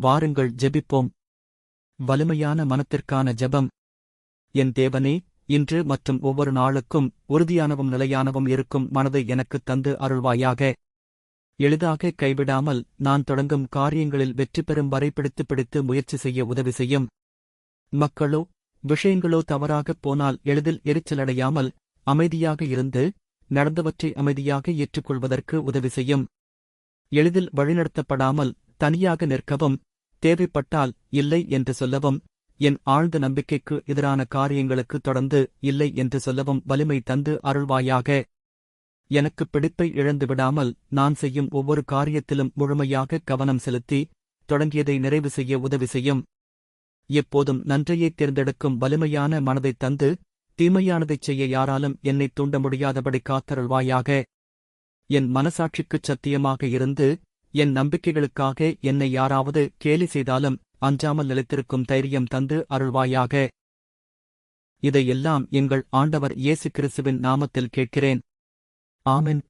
வாருங்கள் ஜெபிப்போம். வலிமையான மனத்திற்கான ஜெபம். என் தேவனே இன்று மற்றும் ஒவ்வொரு நாளுக்கும் உறுதியானவும் நிலையானவும் இருக்கும் மனதை எனக்குத் தந்து அருள்வாயாக. எளிதாக கைவிடாமல் நான் தொடங்கும் காரியங்களில் வெற்றி பெறும் வரை பிடித்து பிடித்து முயற்சி செய்ய உதவி செய்யும். மக்களோ விஷயங்களோ தவறாகப் போனால் எளிதில் எரிச்சலடையாமல் அமைதியாக இருந்து நடந்தவற்றை அமைதியாக ஏற்றுக்கொள்வதற்கு உதவி செய்யும். எளிதில் வழிநடத்தப்படாமல் தனியாக நிற்கவும் தேவைப்பட்டால் இல்லை என்று சொல்லவும் என் ஆழ்ந்த நம்பிக்கைக்கு எதிரான காரியங்களுக்கு தொடர்ந்து இல்லை என்று சொல்லவும் வலிமை தந்து அருள்வாயாக. எனக்கு பிடிப்பை இழந்து விடாமல் நான் செய்யும் ஒவ்வொரு காரியத்திலும் முழுமையாக கவனம் செலுத்தி தொடங்கியதை நிறைவு செய்ய உதவி செய்யும். எப்போதும் நன்றையைத் தேர்ந்தெடுக்கும் வலிமையான மனதைத் தந்து தீமையானதைச் செய்ய யாராலும் என்னைத் தூண்ட முடியாதபடி காத்தருள்வாயாக. என் மனசாட்சிக்குச் சத்தியமாக இருந்து என் நம்பிக்கைகளுக்காக என்னை யாராவது கேலி செய்தாலும் அஞ்சாமல் நிலைத்திருக்கும் தைரியம் தந்து அருள்வாயாக. இதையெல்லாம் எங்கள் ஆண்டவர் இயேசு கிறிஸ்துவின் நாமத்தில் கேட்கிறேன். ஆமென்.